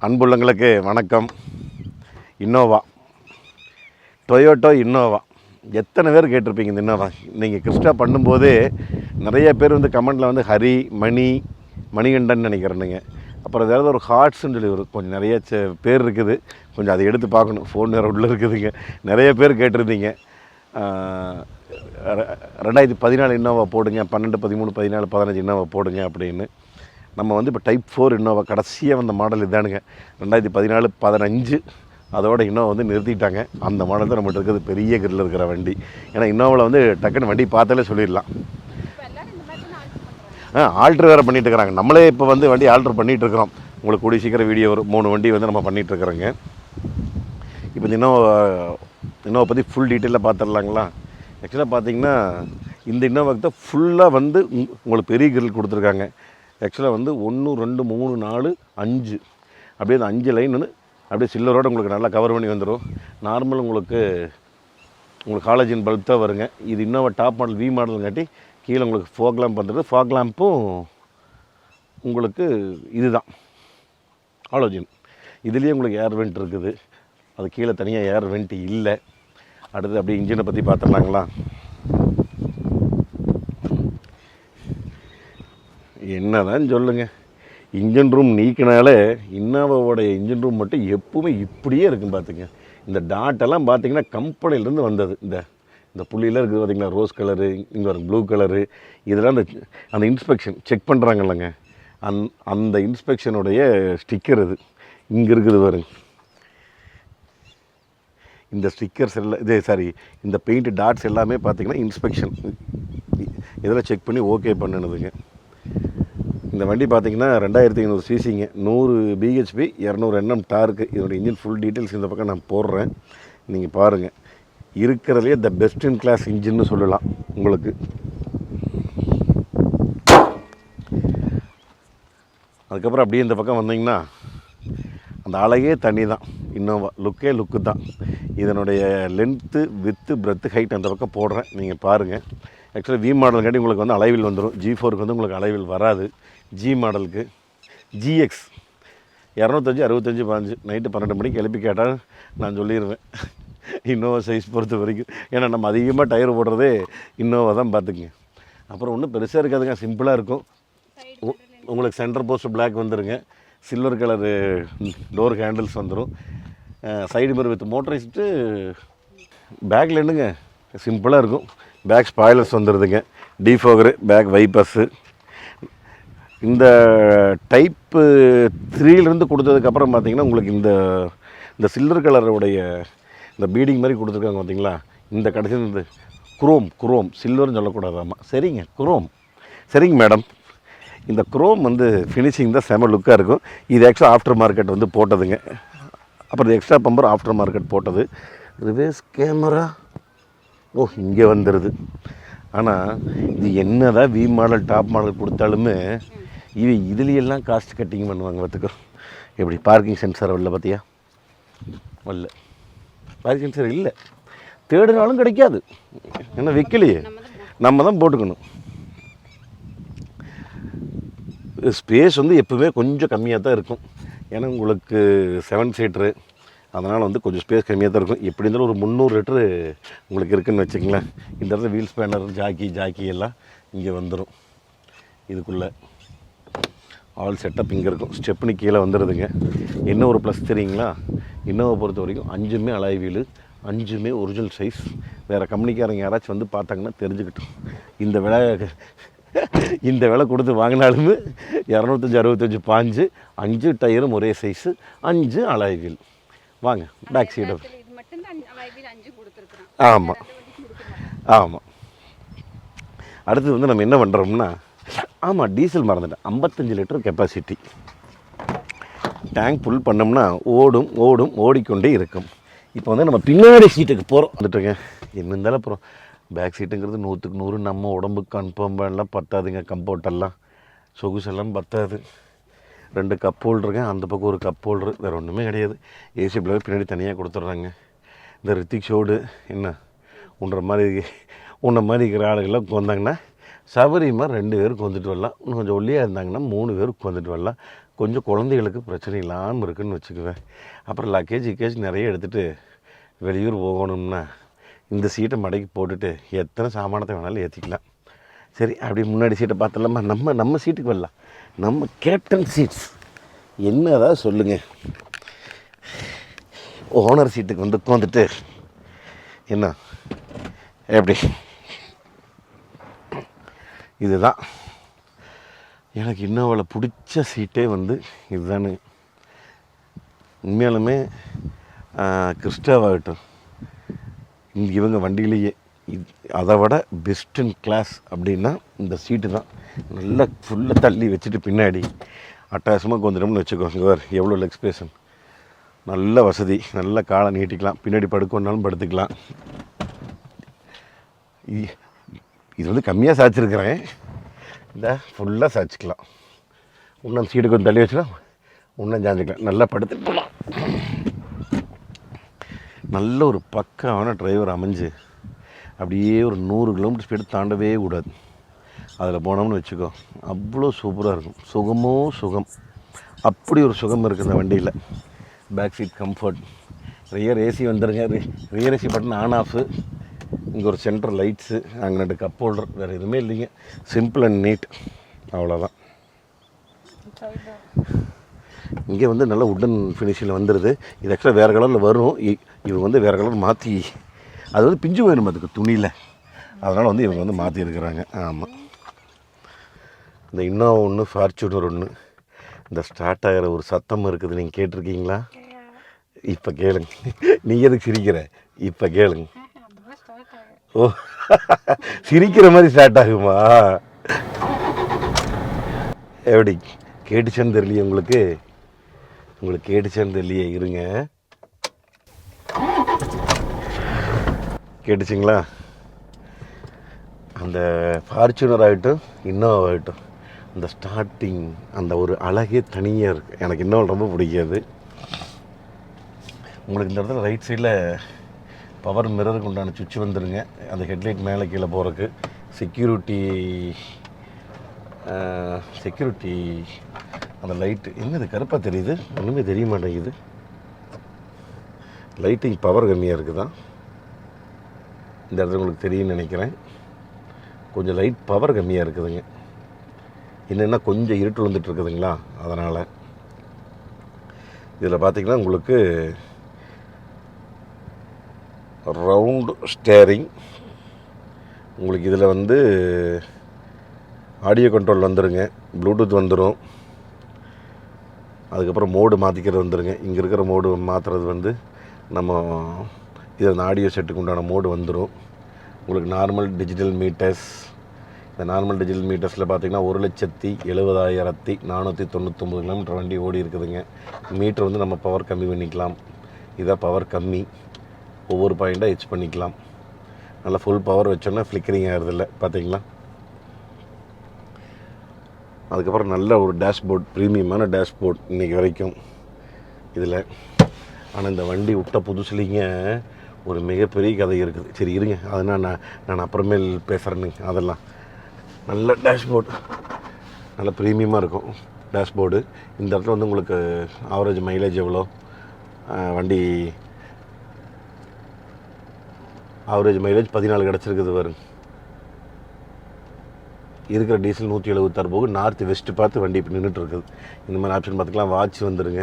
அன்புள்ளங்களுக்கு வணக்கம். Innova. Toyota Innova. எத்தனை பேர் கேட்டிருப்பீங்க இந்த இன்னோவா? நீங்கள் கிறிஸ்டா பண்ணும்போது நிறைய பேர் வந்து கமெண்டில் வந்து ஹரி மணி மணிகண்டன் நினைக்கிறேனுங்க அப்புறம் ஏதாவது ஒரு ஹார்ட்ஸ்ன்னு சொல்லி ஒரு கொஞ்சம் நிறைய சே- பேர் இருக்குது. கொஞ்சம் அதை எடுத்து பார்க்கணும். ஃபோன் வேறு உள்ளே இருக்குதுங்க. நிறைய பேர் கேட்டிருந்தீங்க. ரெண்டாயிரத்தி பதினாலு இன்னோவா போடுங்க. பன்னெண்டு பதிமூணு பதினாலு பதினஞ்சு இன்னோவா போடுங்க அப்படின்னு. நம்ம வந்து இப்போ டைப் ஃபோர் இன்னோவா கடைசியாக வந்த மாடல் இதானுங்க. ரெண்டாயிரத்தி பதினாலு பதினஞ்சு அதோட இன்னோவா வந்து நிறுத்திட்டாங்க. அந்த மாடல் தான் நம்மகிட்ட இருக்கிறது பெரிய கிரில் இருக்கிற வண்டி. ஏன்னா இன்னோவாவில் வந்து டக்குன்னு வண்டி பார்த்தாலே சொல்லிடலாம். ஆ ஆல்ட்ரு வேறு பண்ணிகிட்டு இருக்கிறாங்க. நம்மளே இப்போ வந்து வண்டி ஆல்ட்ரு பண்ணிகிட்டு இருக்கிறோம். உங்களுக்கு கூடிய சீக்கிரம் வீடியோ வரும். மூணு வண்டி வந்து நம்ம பண்ணிகிட்ருக்குறோங்க இப்போ இந்த இன்னோவா இன்னோவா பற்றி ஃபுல் டீட்டெயிலாக பார்த்துடலாங்களா ஆக்சுவலாக பார்த்தீங்கன்னா இந்த இன்னோவாக்கு தான் ஃபுல்லாக வந்து உங்- உங்களுக்கு பெரிய கிரில் கொடுத்துருக்காங்க. ஆக்சுவலாக வந்து ஒன்று ரெண்டு மூணு நாலு அஞ்சு. அப்படியே அந்த அஞ்சு லைன் வந்து அப்படியே சில்லரோடு உங்களுக்கு நல்லா கவர் பண்ணி வந்துடும் நார்மல் உங்களுக்கு உங்களுக்கு காலேஜின் பல்ப் தான் வருங்க. இது இன்னோவா டாப் மாடல் வி மாடலுங்காட்டி கீழே உங்களுக்கு ஃபோக் லேம்ப் வந்துடுது ஃபோக் லேம்ப்பும் உங்களுக்கு இதுதான். ஆலோஜின் இதுலேயே உங்களுக்கு ஏர் வெண்ட் இருக்குது. அது கீழே தனியாக ஏர் வெண்ட் இல்லை. அடுத்து அப்படியே இன்ஜினை பற்றி பார்த்துடலாங்களா? என்னதான் சொல்லுங்க. இன்ஜின் ரூம் நீக்கினாலே இன்னாவோடைய இன்ஜின் ரூம் மட்டும் எப்பவுமே இப்படியே இருக்கும் பார்த்துங்க இந்த டாட்டெல்லாம் பார்த்தீங்கன்னா கம்பெனிலேருந்து வந்தது. இந்த இந்த புள்ளியெல்லாம் இருக்குது பார்த்தீங்களா ரோஸ் கலரு இங்கே வரும் ப்ளூ கலரு இதெல்லாம் அந்த அந்த இன்ஸ்பெக்ஷன் செக் பண்ணுறாங்கல்லங்க அந் அந்த இன்ஸ்பெக்ஷனுடைய ஸ்டிக்கர் இது. இங்கே இருக்குது பாருங்க. இந்த ஸ்டிக்கர்ஸ் எல்லாம் இதே சாரி இந்த பெயிண்ட் டாட்ஸ் எல்லாமே பார்த்தீங்கன்னா இன்ஸ்பெக்ஷன் இதெல்லாம் செக் பண்ணி ஓகே பண்ணுனதுங்க. இந்த வண்டி பார்த்தீங்கன்னா ரெண்டாயிரத்தி ஐநூறு சிசிங்க. நூறு பிஹெச்பி இரநூறு என்எம் டார்க்கு இதோட இன்ஜின் ஃபுல் டீட்டெயில்ஸ் இந்த பக்கம் நான் போடுறேன். நீங்கள் பாருங்கள் இருக்கிறதுலே த பெஸ்ட் இன் கிளாஸ் இன்ஜின்னு சொல்லலாம் உங்களுக்கு. அதுக்கப்புறம் அப்படியே இந்த பக்கம் வந்தீங்கன்னா அந்த அழகே தனி தான். இன்னோவா லுக்கே லுக்கு தான். இதனுடைய லென்த்து வித்து பிரெத்து ஹைட் அந்த பக்கம் போடுறேன். நீங்கள் பாருங்கள் ஆக்சுவலாக வி மாடலுக்காண்டி உங்களுக்கு வந்து அலைவில் வந்துடும் ஜி ஃபோருக்கு வந்து உங்களுக்கு அலைவில் வராது. ஜி மாடலுக்கு ஜிஎக்ஸ் இரநூத்தஞ்சு அறுபத்தஞ்சு பாஞ்சு நைட்டு பன்னெண்டு மணிக்கு எழுப்பி கேட்டால் நான் சொல்லிடுவேன் இன்னோவா சைஸ் பொறுத்த வரைக்கும். ஏன்னா நம்ம அதிகமாக டயர் போடுறதே இன்னோவா தான் பார்த்துக்குங்க. அப்புறம் ஒன்றும் பெருசாக இருக்காதுங்க. சிம்பிளாக இருக்கும். உங்களுக்கு சென்டர் போஸ்ட் பிளாக் வந்துருங்க. சில்வர் கலரு டோர் ஹேண்டில்ஸ் வந்துடும் சைடு மிரர் வித் மோட்டரைஸ்டு பேக்கில் என்னங்க? சிம்பிளாக இருக்கும். பேக் ஸ்பாய்லர்ஸ் வந்துடுதுங்க டிஃபோகரு பேக் வைப்பஸ்ஸு இந்த டைப்பு த்ரீலேருந்து கொடுத்ததுக்கப்புறம் பார்த்தீங்கன்னா உங்களுக்கு இந்த இந்த சில்வர் கலருடைய இந்த பீடிங் மாதிரி கொடுத்துருக்காங்க பார்த்தீங்களா? இந்த கடைசி இந்த குரோம் குரோம் சில்வர்னு சொல்லக்கூடாதாம்மா சரிங்க குரோம் சரிங்க மேடம் இந்த குரோம் வந்து ஃபினிஷிங் தான் செம லுக்காக இருக்கும். இது ஆக்சுவலாக ஆஃப்டர் மார்க்கெட் வந்து போட்டதுங்க. அப்புறம் எக்ஸ்ட்ரா பம்பர் ஆஃப்டர் மார்க்கெட் போட்டது. ரிவேஸ் கேமரா ஓ இங்கே வந்துடுது ஆனால் இது என்னதான் வி மாடல் டாப் மாடல் கொடுத்தாலுமே இது இதுலையெல்லாம் காஸ்ட் கட்டிங் பண்ணுவாங்க பார்த்துக்கோ. எப்படி பார்க்கிங் சென்சார் வரல பார்த்தியா? வரல பார்க்கிங் சென்சார் இல்லை. தேடினாலும் கிடைக்காது. ஏன்னா வைக்கலையே? நம்ம தான் போட்டுக்கணும். ஸ்பேஸ் வந்து எப்போவுமே கொஞ்சம் கம்மியாக தான் இருக்கும். ஏன்னா உங்களுக்கு செவன் சீட்ரு அதனால் வந்து கொஞ்சம் ஸ்பேஸ் கம்மியாக தான் இருக்கும். எப்படி இருந்தாலும் ஒரு முந்நூறு லிட்டரு உங்களுக்கு இருக்குதுன்னு வச்சுங்களேன் இந்த இடத்துல வீல் ஸ்பேனர் ஜாக்கி ஜாக்கி எல்லாம் இங்கே வந்துடும் இதுக்குள்ளே. ஆல் செட்டப் இங்கே இருக்கும். ஸ்டெப்னி கீழே வந்துடுதுங்க என்ன ஒரு ப்ளஸ் தெரியுங்களா? இன்னோவை பொறுத்த வரைக்கும் அஞ்சுமே அலாய் வீலு அஞ்சுமே ஒரிஜினல் சைஸ் வேறு கம்பெனிக்காரங்க யாராச்சும் வந்து பார்த்தாங்கன்னா தெரிஞ்சுக்கிட்டோம். இந்த விலை இந்த விலை கொடுத்து வாங்கினாலுமே இரநூத்தஞ்சி அறுபத்தஞ்சு பாஞ்சு அஞ்சு டயரும் ஒரே சைஸு அஞ்சு அலாய் வீல். வாங்க பேக் சைடு ஆமாம் ஆமாம் அடுத்தது வந்து நம்ம என்ன பண்ணுறோம்னா ஆமாம் டீசல் மறந்துட்டேன். ஐம்பத்தஞ்சு லிட்டர் கெப்பாசிட்டி டேங்க் ஃபுல் பண்ணோம்னா ஓடும் ஓடும் ஓடிக்கொண்டே இருக்கும். இப்போ வந்து நம்ம பின்னாடி சீட்டுக்கு போகிறோம் வந்துட்டுங்க என்ன இருந்தாலும் அப்புறம். பேக் சீட்டுங்கிறது நூற்றுக்கு நூறு. நம்ம உடம்புக்கு கன்ஃபார்ம் எல்லாம் பத்தாதுங்க கம்போட்டெல்லாம் சொகுசெல்லாம் பத்தாது. ரெண்டு கப் ஹோல்டருங்க அந்த பக்கம் ஒரு கப் ஹோல்டரு வேறு ஒன்றுமே கிடையாது. ஏசி பிளவர் பின்னாடி தனியாக கொடுத்துட்றாங்க. இந்த ரித்திக் ஷோடு என்ன? உன்ற மாதிரி உன்னை மாதிரி இருக்கிற ஆளுகள்லாம் வந்தாங்கன்னா சபரிமா ரெண்டு பேருக்கு வந்துட்டு வரலாம். இன்னும் கொஞ்சம் ஒல்லியாக இருந்தாங்கன்னா மூணு பேருக்கு வந்துட்டு வரலாம். கொஞ்சம் குழந்தைகளுக்கு பிரச்சனை இல்லாமல் இருக்குன்னு வச்சுக்குவேன். அப்புறம் லக்கேஜ் கேஜ் நிறைய எடுத்துகிட்டு வெளியூர் போகணும்னா இந்த சீட்டை மடக்கி போட்டுட்டு எத்தனை சாமானத்தை வேணாலும் ஏற்றிக்கலாம் சரி அப்படி முன்னாடி சீட்டை பார்த்தலாமா நம்ம நம்ம சீட்டுக்கு வரலாம். நம்ம கேப்டன் சீட்ஸ் என்னதான் சொல்லுங்கள் ஓனர் சீட்டுக்கு வந்து உட்காந்துட்டு என்ன? எப்படி? இதுதான். எனக்கு இன்னும் அவளை பிடிச்ச சீட்டே வந்து இதுதானு. உண்மையாலுமே கிறிஸ்டாவாகட்டும். இவங்க வண்டியிலேயே. இது அதை விட பெஸ்ட் இன் கிளாஸ் அப்படின்னா இந்த சீட்டு தான். நல்லா ஃபுல்லாக தள்ளி வச்சுட்டு பின்னாடி. அட்டாசமாக கொஞ்சம்னு வச்சுக்கோங்க வேறு எவ்வளோ லெக் ஸ்பேஸன் நல்ல வசதி நல்ல காலை நீட்டிக்கலாம். பின்னாடி படுக்கணுன்னாலும் படுத்துக்கலாம். இ- இது வந்து கம்மியாக சாய்ச்சிருக்கிறேன். இந்த ஃபுல்லாக சாய்ச்சிக்கலாம். இன்னும் சீடு கொஞ்சம் தள்ளி வச்சுக்கலாம் இன்னும் சாஞ்சிக்கலாம் நல்லா படுத்துட்டு போகலாம் நல்ல ஒரு பக்காவான டிரைவர் அமைஞ்சு அப்படியே ஒரு நூறு கிலோமீட்டர் ஸ்பீடு தாண்டவே கூடாது. அதில் போனோம்னு வச்சுக்கோ அவ்வளோ சூப்பராக இருக்கும். சுகமோ சுகம். அப்படி ஒரு சுகம் இருக்குது இந்த வண்டியில். Back seat comfort rear AC வந்துருங்க. Rear AC button on off இங்கே ஒரு சென்டர் லைட்ஸு அங்கே ரெண்டு கப் ஹோல்டர் வேறு எதுவுமே இல்லைங்க. சிம்பிள் அண்ட் நீட் அவ்வளோதான் இங்கே வந்து நல்ல உட்டன் ஃபினிஷில் வந்துடுது இது ஆக்சுவலாக வேறு கலரில் வரும். இவங்க வந்து வேறு கலர் மாற்றி அது வந்து பிஞ்சு போயிடும் அதுக்கு துணியில். அதனால் வந்து இவங்க வந்து மாற்றி இருக்கிறாங்க ஆமாம் இந்த இன்னோவா ஒன்று ஃபார்ச்சூனர் ஒன்று இந்த ஸ்டார்ட் ஆகிற ஒரு சத்தம் இருக்குது. நீங்கள் கேட்டிருக்கீங்களா? இப்போ கேளுங்க. நீ எதுக்கு சிரிக்கிற? இப்போ கேளுங்க. ஓ. சிரிக்கிற மாதிரி ஸ்டார்ட் ஆகுமா? எப்படி? கேட்டுச்சேன்னு தெரியலையே உங்களுக்கு? உங்களுக்கு கேட்டுச்சேன்னு தெரியலையே இருங்க. கேட்டுச்சிங்களா? அந்த ஃபார்ச்சுனர் ஆகட்டும் இன்னோவா ஆகட்டும் அந்த ஸ்டார்டிங் அந்த ஒரு அழகே தனியாக இருக்குது எனக்கு இன்னும் ரொம்ப பிடிக்காது. உங்களுக்கு இந்த இடத்துல ரைட் சைடில் பவர் மிரருக்கு உண்டான சுவிட்ச் வந்துடுங்க அந்த ஹெட்லைட் மேலே கீழே போகிறதுக்கு செக்யூரிட்டி செக்யூரிட்டி அந்த லைட்டு என்னது கருப்பாக தெரியுது? ஒன்றுமே தெரிய மாட்டேங்குது. லைட்டிங் பவர் கம்மியாக இருக்குதா? இந்த இடத்துல உங்களுக்கு தெரியும்னு நினைக்கிறேன். கொஞ்சம் லைட் பவர் கம்மியாக இருக்குதுங்க. என்னென்னா கொஞ்சம் இருட்டு வந்துட்டு இருக்குதுங்களா? அதனால். இதில் பார்த்தீங்கன்னா உங்களுக்கு ரவுண்டு ஸ்டேரிங் உங்களுக்கு இதில் வந்து ஆடியோ கண்ட்ரோல் வந்துருங்க. ப்ளூடூத் வந்துடும் அதுக்கப்புறம் மோடு மாற்றிக்கிறது வந்துடுங்க இங்கே இருக்கிற மோடு மாற்றுறது வந்து நம்ம இது அந்த ஆடியோ செட்டுக்கு உண்டான மோடு வந்துடும் உங்களுக்கு நார்மல் டிஜிட்டல் மீட்டர்ஸ் இந்த நார்மல் டிஜிட்டல் மீட்டர்ஸில் பார்த்திங்கன்னா ஒரு லட்சத்தி எழுபதாயிரத்தி நானூற்றி தொண்ணூத்தொம்பது கிலோமீட்டர் வண்டி ஓடி இருக்குதுங்க. மீட்டர் வந்து நம்ம பவர் கம்மி பண்ணிக்கலாம். இதான் பவர் கம்மி. ஒவ்வொரு பாயிண்ட்டாக ஹெச் பண்ணிக்கலாம். நல்லா ஃபுல் பவர் வச்சோன்னா ஃப்ளிக்கரிங் ஆகிறதில்ல பார்த்தீங்களா அதுக்கப்புறம் நல்ல ஒரு டேஷ்போர்ட் ப்ரீமியமான டேஷ்போர்ட் இன்றைக்கி வரைக்கும் இதில். ஆனால் இந்த வண்டி விட்ட புதுசுலிங்க ஒரு மிகப்பெரிய கதை இருக்குது. சரி இருங்க. அதனால் நான் நான் அப்புறமேல் பேசுகிறேன்னு அதெல்லாம். நல்ல டேஷ்போர்ட் நல்ல ப்ரீமியமாக இருக்கும் டேஷ்போர்டு இந்த இடத்துல வந்து உங்களுக்கு ஆவரேஜ் மைலேஜ் எவ்வளோ? வண்டி ஆவரேஜ் மைலேஜ் பதினாலு கிடச்சிருக்குது பாருங்க. இருக்கிற டீசல் நூற்றி எழுபத்தாறு போக நார்த் வெஸ்ட் பார்த்து வண்டி இப்போ நின்றுட்டு இருக்குது இந்த மாதிரி ஆப்ஷன் பார்த்துக்கலாம். வாட்ச் வந்துடுங்க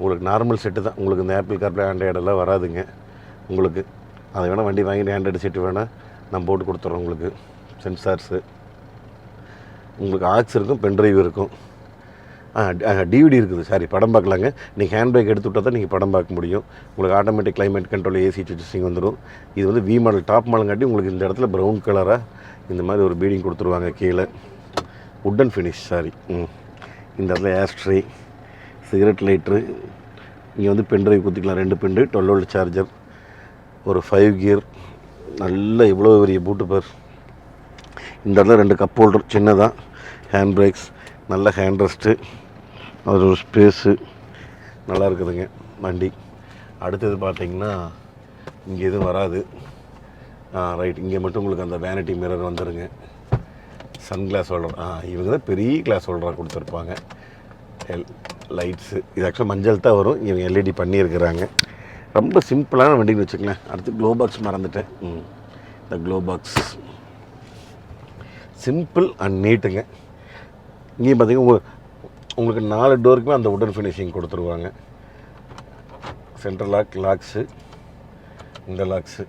உங்களுக்கு நார்மல் செட்டு தான். உங்களுக்கு இந்த ஆப்பிள் கார்ப்ளே ஆண்ட்ராய்டெல்லாம் வராதுங்க. உங்களுக்கு அதை வேணால் வண்டி வாங்கிட்டு ஆண்ட்ராய்டு செட்டு வேணால் நான் போட்டு கொடுத்துட்றோம் உங்களுக்கு. சென்சார்ஸு உங்களுக்கு ஆக்ஸ் இருக்கும் பென்ட்ரைவ் இருக்கும். டிவிடி இருக்குது. சாரி படம் பார்க்கலாங்க. நீங்கள் ஹேண்ட் பேக் எடுத்து விட்டால் தான் நீங்கள் படம் பார்க்க முடியும். உங்களுக்கு automatic climate control AC switching வந்துடும் இது வந்து வி மாடல் டாப் மாடல் காட்டி உங்களுக்கு இந்த இடத்துல ப்ரௌன் கலராக இந்த மாதிரி ஒரு பீடிங் கொடுத்துருவாங்க கீழே. உட்டன் ஃபினிஷ் சாரி ம். இந்த இடத்துல ஆஸ்ட்ரே சிகரெட் லைட்ரு இங்கே வந்து பென்ட்ரைவ் குத்திக்கலாம். ரெண்டு பெண்டு டுவெல் வோல்ட் சார்ஜர் ஒரு ஃபைவ் கியர் நல்ல இவ்வளோ பெரிய பூட்டு பேர். இந்த இடத்துல ரெண்டு கப் ஹோல்டர் சின்னதாக ஹேண்ட் பிரேக்ஸ் நல்ல ஹேண்ட் ரெஸ்ட்டு அது ஒரு ஸ்பேஸு. நல்லா இருக்குதுங்க வண்டி. அடுத்தது பார்த்தீங்கன்னா இங்கே எதுவும் வராது. ஆ ரைட் இங்கே மட்டும் உங்களுக்கு அந்த வேனிட்டி மிரர் வந்துடுங்க சன் கிளாஸ் ஹோல்டர் ஆ இவங்க தான் பெரிய கிளாஸ் ஹோல்டராக கொடுத்துருப்பாங்க. எல் லைட்ஸு இது ஆக்சுவலாக மஞ்சள் தான் வரும். இவங்க எல்இடி பண்ணியிருக்கிறாங்க. ரொம்ப சிம்பிளான வண்டின்னு வச்சுக்கலேன் அடுத்து க்ளோ பாக்ஸ் மறந்துட்டேன். ம் இந்த க்ளோ பாக்ஸ் சிம்பிள் அண்ட் நீட்டுங்க இங்கேயும் பார்த்தீங்கன்னா உங்கள் உங்களுக்கு நாலு டோருக்குமே அந்த உடன் ஃபினிஷிங் கொடுத்துருவாங்க. சென்ட்ரல் லாக் லாக்ஸு இந்த லாக்ஸு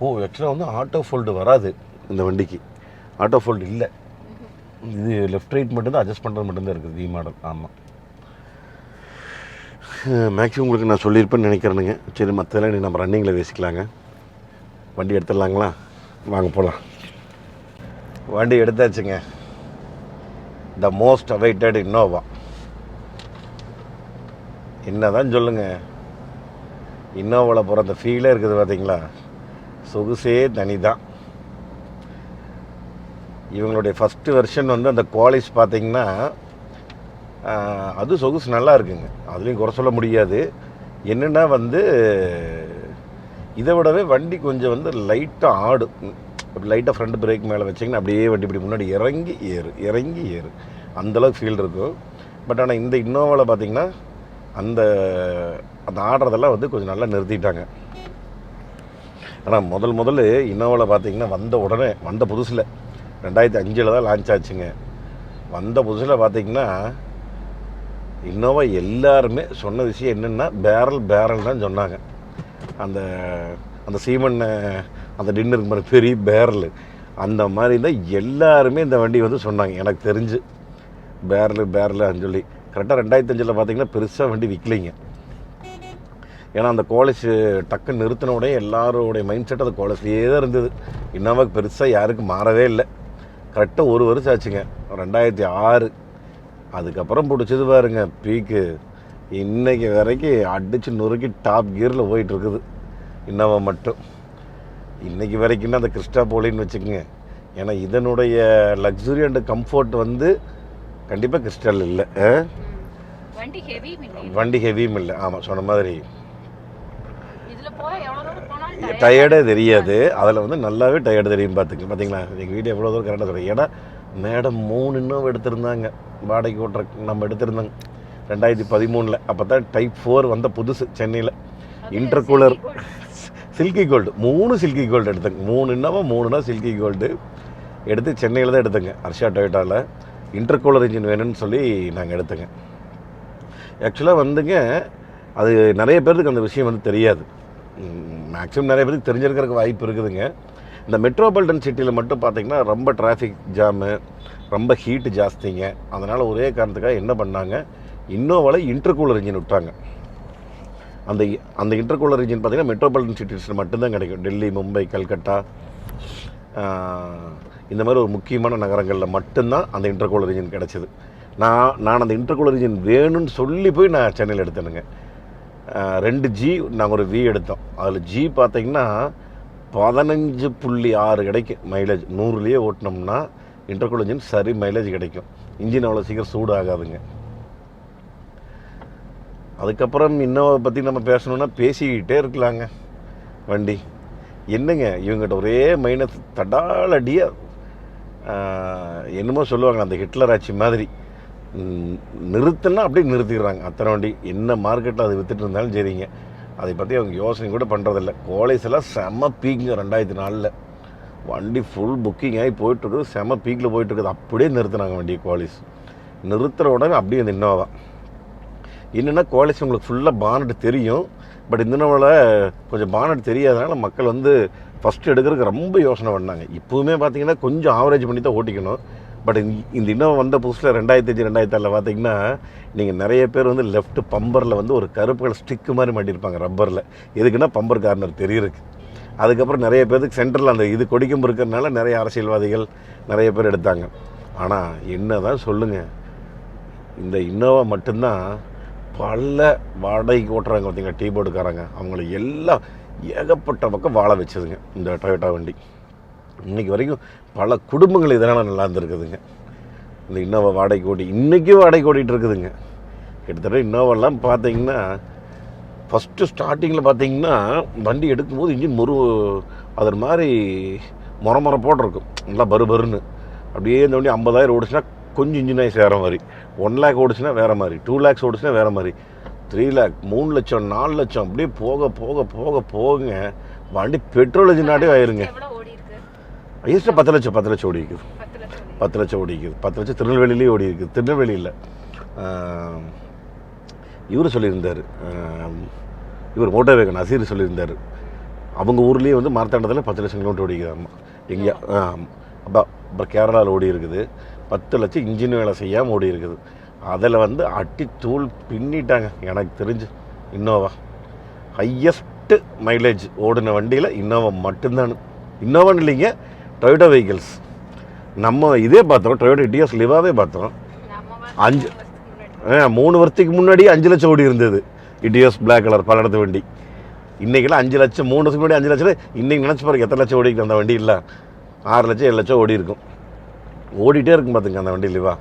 ஓ ஆக்சுவலாக வந்து ஆட்டோ ஃபோல்டு வராது இந்த வண்டிக்கு. ஆட்டோ ஃபோல்டு இல்லை. இது லெஃப்ட் ரைட் மட்டும்தான் அட்ஜஸ்ட் பண்ணுறது மட்டும்தான் இருக்குது வி மாடல் ஆமாம் மேக்ஸிமம் உங்களுக்கு நான் சொல்லியிருப்பேன்னு நினைக்கிறேனுங்க. சரி மற்றதெல்லாம் இன்னைக்கு நம்ம ரன்னிங்கில் பேசிக்கலாங்க. வண்டி எடுத்துடலாங்களா? வாங்க போகலாம் வண்டி எடுத்தாச்சுங்க. த மோஸ்ட் அவைட்டட் இன்னோவா என்னதான் சொல்லுங்க. இன்னோவாவில் போகிற அந்த ஃபீலே இருக்குது பார்த்தீங்களா சொகுசே தனி தான் இவங்களுடைய ஃபஸ்ட்டு வெர்ஷன் வந்து அந்த குவாலிஸ் பார்த்தீங்கன்னா அது சொகுசு நல்லா இருக்குங்க. அதுலேயும் குறை சொல்ல முடியாது. என்னென்னா வந்து இதை விடவே வண்டி கொஞ்சம் வந்து லைட்டாக ஆடும். லைட்டாக ஃப்ரண்ட் பிரேக் மேலே வச்சிங்கன்னா அப்படியே வண்டி இப்படி முன்னாடி இறங்கி ஏறு இறங்கி ஏறு. அந்தளவுக்கு ஃபீல் இருக்கும். பட் ஆனால் இந்த இன்னோவாவில் பார்த்தீங்கன்னா அந்த அந்த ஆடுறதெல்லாம் வந்து கொஞ்சம் நல்லா நிறுத்திட்டாங்க. ஆனால் முதல் முதல்ல இன்னோவாவில் பார்த்தீங்கன்னா வந்த உடனே வந்த புதுசில் ரெண்டாயிரத்தி அஞ்சில் தான் லான்ச் ஆச்சுங்க. வந்த புதுசில் பார்த்தீங்கன்னா இன்னோவா எல்லாருமே சொன்ன விஷயம் என்னென்னா பேரல் பேரல் தான் சொன்னாங்க. அந்த அந்த சீமன் அந்த டின்னருக்கு மாதிரி பெரிய பேரல் அந்த மாதிரி தான் எல்லாருமே இந்த வண்டி வந்து சொன்னாங்க. எனக்கு தெரிஞ்சு. பேரல் பேரலுன்னு சொல்லி. கரெக்டாக ரெண்டாயிரத்தி அஞ்சில் பார்த்தீங்கன்னா பெருசாக வண்டி விற்கலைங்க ஏன்னா அந்த காலேஜ் டக்குன்னு நிறுத்தின உடனே எல்லாரோடைய மைண்ட் செட் அந்த காலேஜ்லேயே தான் இருந்தது. இன்னோவாக்கு பெருசாக யாருக்கும் மாறவே இல்லை. கரெக்டாக ஒரு வருஷம் ஆச்சுங்க. ரெண்டாயிரத்தி ஆறு. அதுக்கப்புறம் பிடிச்சது பாருங்க. பீக்கு இன்றைக்கி வரைக்கும் அடிச்சு நொறுக்கி டாப் கியரில் போயிட்டுருக்குது இன்னோவா மட்டும். இன்னைக்கு வரைக்கும் அந்த கிறிஸ்டா போலின்னு வச்சுக்கோங்க. ஏன்னா இதனுடைய லக்ஸுரி அண்ட் கம்ஃபர்ட் வந்து கண்டிப்பாக கிறிஸ்டல் இல்லை? வண்டி ஹெவியும் இல்லை ஆமாம் சொன்ன மாதிரி. டயர்டே தெரியாது. அதில் வந்து நல்லாவே டயர்டு தெரியும் பார்த்துங்க பார்த்தீங்களா எங்கள் வீடு எவ்வளோ தூரம் கரெக்டாக சொல்கிறேன் ஏன்னா மேடம் மூணு இன்னும் எடுத்திருந்தாங்க. வாடகைக்கு ஓட்டுற நம்ம எடுத்திருந்தாங்க. ரெண்டாயிரத்தி பதிமூணில். அப்போ தான் டைப் ஃபோர் வந்த புதுசு சென்னையில். இன்டர்கூலர் சில்கி கோல்டு மூணு சில்கி கோல்டு எடுத்தேங்க. மூணு என்னவோ மூணுனா சில்கி கோல்டு எடுத்து சென்னையில் தான் எடுத்தேங்க. ஹர்ஷா டொயோட்டாவில் இன்டர்கூலர் இன்ஜின் வேணும்னு சொல்லி நாங்கள் எடுத்தேங்க. ஆக்சுவலாக வந்துங்க அது நிறைய பேருக்கு அந்த விஷயம் வந்து தெரியாது. மேக்ஸிமம் நிறைய பேருக்கு தெரிஞ்சிருக்கிறதுக்கு வாய்ப்பு இருக்குதுங்க. இந்த மெட்ரோபாலிட்டன் சிட்டியில் மட்டும் பார்த்தீங்கன்னா ரொம்ப டிராஃபிக் ஜாமு ரொம்ப ஹீட்டு ஜாஸ்திங்க. அதனால் ஒரே காரணத்துக்காக என்ன பண்ணாங்க? இன்னோவாவில் இன்டர்கூலர் இன்ஜின் விட்டாங்க. அந்த அந்த இன்டர்கூலர் ரீஜன் பார்த்தீங்கன்னா மெட்ரோபாலிட்டன் சிட்டிஸில் மட்டும்தான் கிடைக்கும். டெல்லி மும்பை கல்கட்டா இந்த மாதிரி ஒரு முக்கியமான நகரங்களில் மட்டும்தான் அந்த இன்டர்கூலர் ரீஜன் கிடச்சிது. நான் நான் அந்த இன்டர்கூலர் ரீஜன் வேணும்னு சொல்லி போய் நான் சென்னையில் எடுத்தேனுங்க. ரெண்டு ஜி நாங்கள் ஒரு வி எடுத்தோம். அதில் ஜி பார்த்தீங்கன்னா பதினஞ்சு புள்ளி ஆறு கிடைக்கும் மைலேஜ் நூறுலேயே ஓட்டினோம்னா இன்டர்கூலர் இன்ஜின் சரி மைலேஜ் கிடைக்கும். இன்ஜின் அவ்வளோ சீக்கிரம் சூடு ஆகாதுங்க அதுக்கப்புறம் இன்னோவை பற்றி நம்ம பேசணுன்னா பேசிக்கிட்டே இருக்கலாங்க. வண்டி. என்னங்க இவங்ககிட்ட ஒரே மைனஸ் தடாலடியாக என்னமோ சொல்லுவாங்க அந்த ஹிட்லர் ஆட்சி மாதிரி. நிறுத்தினா அப்படியே நிறுத்திடுறாங்க. அத்தனை வண்டி என்ன மார்க்கெட்டில் அது வித்துட்டு இருந்தாலும் சரிங்க. அதை பற்றி அவங்க யோசனை கூட பண்ணுறதில்ல கோலேஸ் எல்லாம் செம பீக்குங்க ரெண்டாயிரத்தி நாலில். வண்டி ஃபுல் புக்கிங் ஆகி போயிட்டுருக்குது செம பீக்கில் போயிட்டுருக்குது அப்படியே நிறுத்தினாங்க வண்டி கோலிஸ் நிறுத்துகிற உடனே அப்படியே அந்த இன்னோவா. என்னென்னா குவாலிட்டி உங்களுக்கு ஃபுல்லாக பானட் தெரியும். பட் இந்த நாளில் கொஞ்சம் பானட் தெரியாதனால மக்கள் வந்து ஃபஸ்ட்டு எடுக்கிறதுக்கு ரொம்ப யோசனை பண்ணாங்க. இப்போவுமே பார்த்தீங்கன்னா கொஞ்சம் ஆவரேஜ் பண்ணி தான் ஓட்டிக்கணும் பட் இந்த இன்னோவா வந்த புதுசில் ரெண்டாயிரத்தி அஞ்சு ரெண்டாயிரத்தி ஆறில் பார்த்தீங்கன்னா நீங்கள் நிறைய பேர் வந்து லெஃப்ட் பம்பரில் வந்து ஒரு கருப்பு கலர் ஸ்டிக்கு மாதிரி மாட்டியிருப்பாங்க ரப்பரில். எதுக்குன்னா பம்பர் கார்னர் தெரியிருக்கு அதுக்கப்புறம் நிறைய பேருக்கு சென்டரில் அந்த இது கொடிக்கும் இருக்கிறதுனால நிறைய அரசியல்வாதிகள் நிறைய பேர் எடுத்தாங்க. ஆனால் என்ன தான் சொல்லுங்கள் இந்த இன்னோவா மட்டும்தான் பல வாடகைக்கு ஓட்டுறாங்க பார்த்தீங்க டீ போர்டுக்காரங்க அவங்கள எல்லாம் ஏகப்பட்ட பக்கம் வாழ வச்சதுங்க இந்த டொயோட்டா வண்டி. இன்னைக்கு வரைக்கும் பல குடும்பங்கள் இதனால் நல்லா இருந்திருக்குதுங்க. இந்த இன்னோவா வாடகைக்கு ஓட்டி இன்றைக்கும் வாடகைக்கு ஓட்டிகிட்டு இருக்குதுங்க. கிட்டத்தட்ட இன்னோவெல்லாம் பார்த்தீங்கன்னா ஃபஸ்ட்டு ஸ்டார்டிங்கில் பார்த்தீங்கன்னா வண்டி எடுக்கும்போது இன்ஜின் முரு அது மாதிரி முறமுறை போட்டிருக்கும். நல்லா பரு பருன்னு. அப்படியே இந்த வண்டி ஐம்பதாயிரம் ஓடிச்சுன்னா கொஞ்சம் இன்ஜின் ஆயிஸ் வேறு மாதிரி. ஒன் லேக் ஓடிச்சுன்னா வேறு மாதிரி. டூ லேக்ஸ் ஓடிச்சுன்னா வேறு மாதிரி. த்ரீ லேக் மூணு லட்சம் நாலு லட்சம் அப்படியே போக போக போக போகுங்க. வண்டி பெட்ரோல் இன்ஜினாட்டே ஆயிருங்க. ஹையஸ்ட்டாக பத்து லட்சம் பத்து லட்சம் ஓடி இருக்குது பத்து லட்சம் ஓடி. பத்து லட்சம் ஓடி இருக்குது பத்து லட்சம் திருநெல்வேலியிலே ஓடி இருக்குது திருநெல்வேலியில் இவர் சொல்லியிருந்தார். இவர் மோட்டோ வேகன் அசீர் சொல்லியிருந்தார். அவங்க ஊர்லேயே வந்து மார்த்தாண்டத்தில் பத்து லட்சம் கிலோமீட்டர் ஓடிக்குதாம்மா எங்கேயா அப்போ அப்புறம் கேரளாவில் ஓடி இருக்குது பத்து லட்சம் இன்ஜின் வேலை செய்யாமல் ஓடி இருக்குது. அதில் வந்து அட்டி தூள் பின்னிட்டாங்க. எனக்கு தெரிஞ்சு இன்னோவா. ஹையஸ்ட்டு மைலேஜ் ஓடின வண்டியில் இன்னோவா மட்டும்தான். இன்னோவான்னு இல்லைங்க டொயோட்டோ வெஹிக்கிள்ஸ் நம்ம இதே பார்த்தோம் டொயோட்டோ டிஎஸ் லிவாவே பார்த்தோம் அஞ்சு. மூணு வருஷத்துக்கு முன்னாடி ஆ, மூணு முன்னாடி அஞ்சு லட்சம் ஓடி இருந்தது. இடிஎஸ் பிளாக் கலர் பல்லடத்து வண்டி. இன்றைக்கெல்லாம் அஞ்சு லட்சம் மூணு வருஷத்துக்கு முன்னாடி அஞ்சு லட்சம். இன்றைக்கி நினச்சி பாருங்க எத்தனை லட்சம் ஓடிக்கு அந்த வண்டி இல்லை. ஆறு லட்சம் ஏழு லட்சம் ஓடி இருக்கும். ஓடிட்டே இருக்கும் பார்த்துங்க அந்த வண்டி லிவா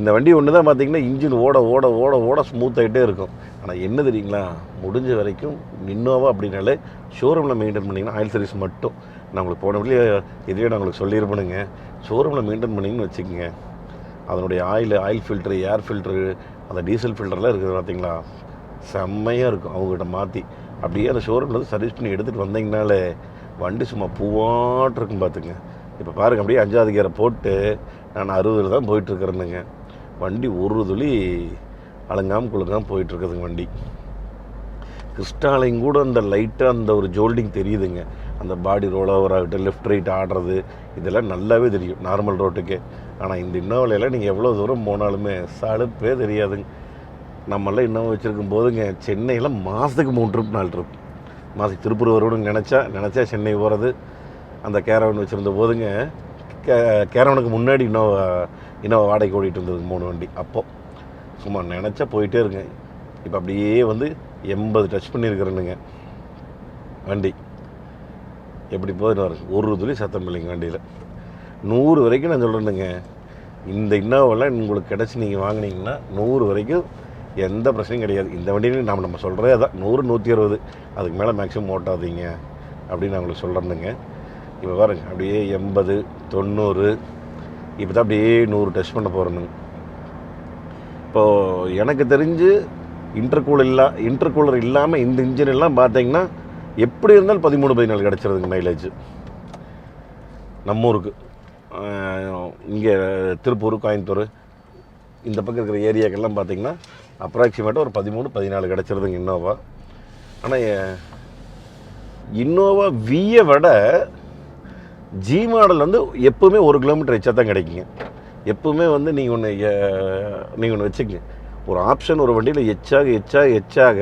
இந்த வண்டி ஒன்று தான் பார்த்தீங்கன்னா இன்ஜின் ஓட ஓட ஓட ஓட ஸ்மூத் ஆகிட்டே இருக்கும் ஆனால் என்ன தெரியுங்களா? முடிஞ்ச வரைக்கும் இன்னோவா அப்படின்னாலே ஷோரூமில் மெயின்டைன் பண்ணிங்கன்னா ஆயில் சர்வீஸ் மட்டும். நான் உங்களுக்கு போன வழியே இதுவே நான் உங்களுக்கு சொல்லியிருப்பேனுங்க. ஷோரூமில் மெயின்டைன் பண்ணிங்கன்னு வச்சுக்கோங்க. அதனுடைய oil oil filter air filter அந்த டீசல் ஃபில்டர்லாம் இருக்குது பார்த்தீங்களா? செம்மையாக இருக்கும் அவங்ககிட்ட மாற்றி அப்படியே அந்த ஷோரூமில் வந்து சர்வீஸ் பண்ணி எடுத்துகிட்டு வந்தீங்கனாலே வண்டி சும்மா பூவாட்டு இருக்கும் பார்த்துங்க. இப்போ பாருங்க அப்படியே அஞ்சாவது கியரை போட்டு நான் அறுபதில் தான் போயிட்டுருக்குறேனுங்க. வண்டி ஒரு துளி அலங்காமல் குலுங்காமல் போயிட்டுருக்குதுங்க வண்டி. கிறிஸ்டாலையும் கூட அந்த லைட்டாக அந்த ஒரு ஜோல்டிங் தெரியுதுங்க. அந்த பாடி ரோல் ஓவர் ஆகட்டும் லெஃப்ட் ரைட் ஆடுறது இதெல்லாம் நல்லாவே தெரியும் நார்மல் ரோட்டுக்கே ஆனால் இந்த இன்னோவிலையெல்லாம் நீங்கள் எவ்வளோ தூரம் போனாலுமே சலுப்பே தெரியாதுங்க. நம்மளாம் இன்னும் வச்சுருக்கும் போதுங்க சென்னையில் மாதத்துக்கு மூணு ட்ரிப் நாலு ட்ரிப் மாதத்துக்கு திருப்பூர் வரணும்னு நினச்சா நினச்சா சென்னை போகிறது அந்த கேரவன் வச்சுருந்த போதுங்க கே கேரவனுக்கு முன்னாடி இன்னோவா இன்னோவா வாடகைக்கு ஓடிட்டு இருந்தது மூணு வண்டி. அப்போது சும்மா நினச்சா போயிட்டே இருங்க. இப்போ அப்படியே வந்து எண்பது டச் பண்ணியிருக்கிறேனுங்க. வண்டி. எப்படி போகுதுன்னு ஒரு துளி சத்தம் இல்லைங்க வண்டியில். நூறு வரைக்கும் நான் சொல்கிறேனுங்க இந்த இன்னோவெல்லாம் உங்களுக்கு கிடச்சி நீங்கள் வாங்கினீங்கன்னா நூறு வரைக்கும் எந்த பிரச்சனையும் கிடையாது. இந்த வண்டியில நம்ம நம்ம சொல்கிறதே அதான். நூறு நூற்றி அறுபது. அதுக்கு மேலே மேக்ஸிமம் ஓட்டாதீங்க. அப்படின்னு நான் உங்களுக்கு சொல்கிறேனுங்க இப்போ பாருங்க அப்படியே எண்பது தொண்ணூறு இப்போ தான் அப்படியே நூறு டச் பண்ண போகிறேனுங்க இப்போது எனக்கு தெரிஞ்சு இன்டர்கூலர் இல்லா இன்டர்கூலர் இல்லாமல் இந்த இன்ஜின் எல்லாம் பார்த்தீங்கன்னா எப்படி இருந்தாலும் பதிமூணு பதினாலு கிடச்சிருதுங்க மைலேஜ் நம்ம ஊருக்கு. இங்கே திருப்பூர் கோயம்புத்தூர் இந்த பக்கம் இருக்கிற ஏரியாக்கெல்லாம் பார்த்தீங்கன்னா அப்ராக்சிமேட்டாக ஒரு பதிமூணு பதினாலு கிடச்சிருதுங்க இன்னோவா. ஆனால் இன்னோவா வியை விட ஜி மாடல் வந்து எப்போவுமே ஒரு கிலோமீட்டர் எச்சா தான் கிடைக்குங்க. எப்பவுமே வந்து நீங்கள் ஒன்று நீங்கள் ஒன்று வச்சுக்கங்க. ஒரு ஆப்ஷன் ஒரு வண்டியில் எச்சாக எச்சாக எச்சாக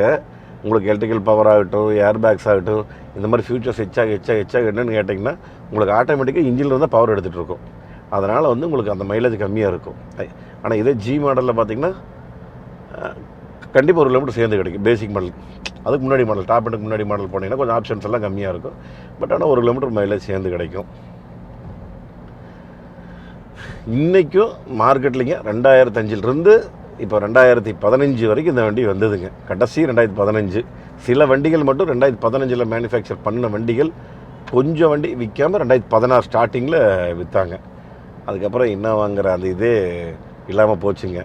உங்களுக்கு எலக்ட்ரிக்கல் பவர் ஆகட்டும் ஏர் பேக்ஸ் ஆகட்டும் இந்த மாதிரி ஃபியூச்சர்ஸ் எச்சாக எச்சாக எச்சாக என்னென்னு கேட்டிங்கன்னா உங்களுக்கு ஆட்டோமேட்டிக்காக இன்ஜினில் இருந்தால் பவர் எடுத்துகிட்டு இருக்கும். அதனால் வந்து உங்களுக்கு அந்த மைலேஜ் கம்மியாக இருக்கும். ஆனால் இதே ஜி மாடலில் பார்த்தீங்கன்னா கண்டிப்பாக ஒரு கிலோமீட்டர் சேர்ந்து கிடைக்கும் பேசிக் மாடல் அதுக்கு முன்னாடி மாடல் டாப் எண்டுக்கு முன்னாடி மாடல் போனீங்கன்னா கொஞ்சம் ஆப்ஷன்ஸ் எல்லாம் கம்மியாக இருக்கும். பட் ஆனால் ஒரு கிலோமீட்டர் மைலேஜ் சேர்ந்து கிடைக்கும். இன்றைக்கும் மார்க்கெட்லிங்க ரெண்டாயிரத்தஞ்சிலிருந்து இப்போ ரெண்டாயிரத்தி பதினஞ்சு வரைக்கும் இந்த வண்டி வந்ததுங்க. கடைசி ரெண்டாயிரத்தி பதினஞ்சு. சில வண்டிகள் மட்டும் ரெண்டாயிரத்தி பதினஞ்சில் மேனுஃபேக்சர் பண்ண வண்டிகள் கொஞ்சம் வண்டி விற்காமல் ரெண்டாயிரத்தி பதினாறு ஸ்டார்டிங்கில் விற்றாங்க அதுக்கப்புறம் என்ன வாங்குற அந்த இதே இல்லாமல் போச்சுங்க.